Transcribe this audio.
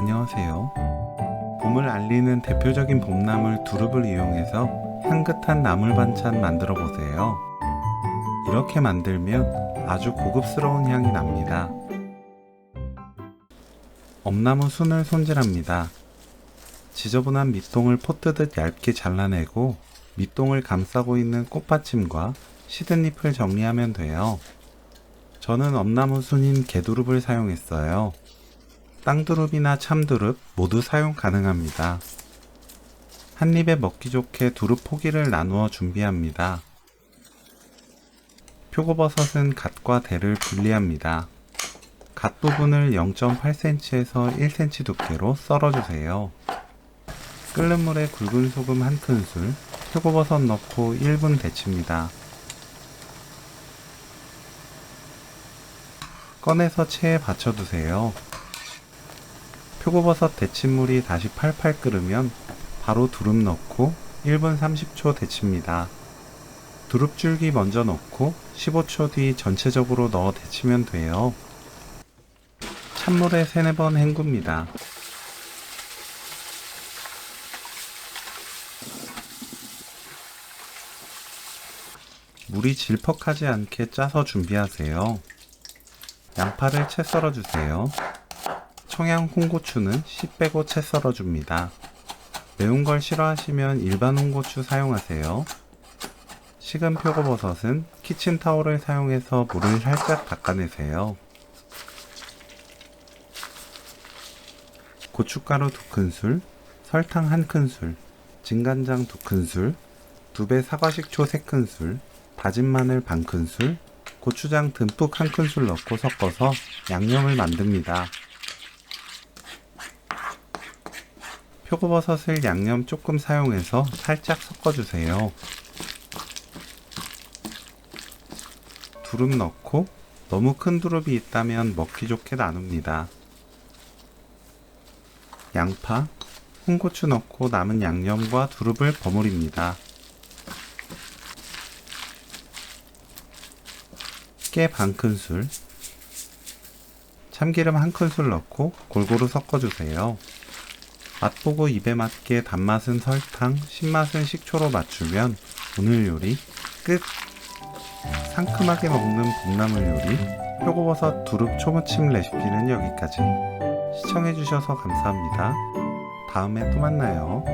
안녕하세요. 봄을 알리는 대표적인 봄나물 두릅을 이용해서 향긋한 나물 반찬 만들어 보세요. 이렇게 만들면 아주 고급스러운 향이 납니다. 엄나무 순을 손질합니다. 지저분한 밑동을 포뜨듯 얇게 잘라내고 밑동을 감싸고 있는 꽃받침과 시든잎을 정리하면 돼요. 저는 엄나무 순인 개두릅을 사용했어요. 땅두릅이나 참두릅 모두 사용 가능합니다. 한 입에 먹기 좋게 두릅 포기를 나누어 준비합니다. 표고버섯은 갓과 대를 분리합니다. 갓 부분을 0.8cm에서 1cm 두께로 썰어주세요. 끓는 물에 굵은 소금 한 큰술, 표고버섯 넣고 1분 데칩니다. 꺼내서 체에 받쳐두세요. 표고버섯 데친물이 다시 팔팔 끓으면 바로 두릅 넣고 1분 30초 데칩니다. 두릅줄기 먼저 넣고 15초 뒤 전체적으로 넣어 데치면 돼요. 찬물에 3, 4번 헹굽니다. 물이 질퍽하지 않게 짜서 준비하세요. 양파를 채 썰어주세요. 청양 홍고추는 씨 빼고 채 썰어줍니다. 매운 걸 싫어하시면 일반 홍고추 사용하세요. 식은 표고버섯은 키친타올을 사용해서 물을 살짝 닦아내세요. 고춧가루 2큰술, 설탕 1큰술, 진간장 2큰술, 두배 사과식초 3큰술, 다진 마늘 반큰술, 고추장 듬뿍 1큰술 넣고 섞어서 양념을 만듭니다. 표고버섯을 양념 조금 사용해서 살짝 섞어주세요. 두릅 넣고 너무 큰 두릅이 있다면 먹기 좋게 나눕니다. 양파, 홍고추 넣고 남은 양념과 두릅을 버무립니다. 깨 반 큰술, 참기름 한 큰술 넣고 골고루 섞어주세요. 맛보고 입에 맞게 단맛은 설탕, 신맛은 식초로 맞추면 오늘 요리 끝! 상큼하게 먹는 봄나물 요리 표고버섯 두릅 초무침 레시피는 여기까지 시청해주셔서 감사합니다. 다음에 또 만나요.